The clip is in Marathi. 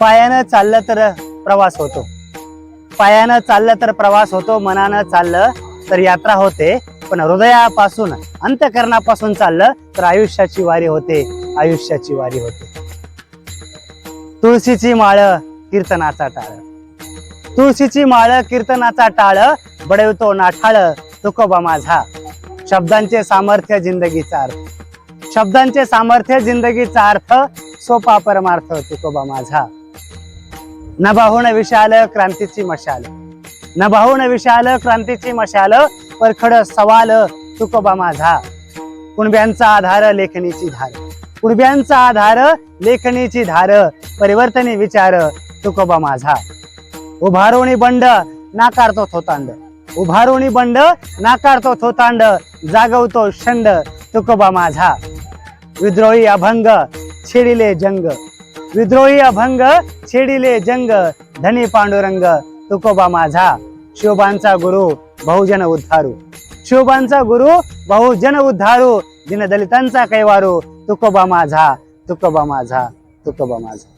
पायानं चाललं तर प्रवास होतो. पायानं चाललं तर प्रवास होतो मनानं चाललं तर यात्रा होते. पण हृदयापासून अंतकरणापासून चाललं तर आयुष्याची वारी होते आयुष्याची वारी होते. तुळशीची माळ कीर्तनाचा टाळ. तुळशीची माळ कीर्तनाचा टाळ बडवतो नाठाळ तुकोबा माझा. शब्दांचे सामर्थ्य जिंदगीचा अर्थ. शब्दांचे सामर्थ्य जिंदगीचा अर्थ सोपा परमार्थ तुकोबा माझा. नभाहून विशाल क्रांतीची मशाल. नभाहून विशाल क्रांतीची मशाल परखड सवाल तुकोबा माझा. कुणब्यांचा आधार लेखणीची धार. कुणब्यांचा आधार लेखणीची धार परिवर्तनी विचार तुकोबा माझा. उभारोणी बंड नाकारतो थोतांड उभारोणी बंड नाकारतो थोतांड जागवतो शंड तुकोबा माझा. विद्रोही अभंग छिडिले जंग. विद्रोही अभंग छेडिले जंग धनी पांडुरंग तुकोबा माझा शिवबांचा गुरु बहुजन उद्धारू. शिवबांचा गुरु बहुजन उद्धारू दीनदलितांचा कैवारू तुकोबा माझा तुकोबा माझा तुकोबा माझा.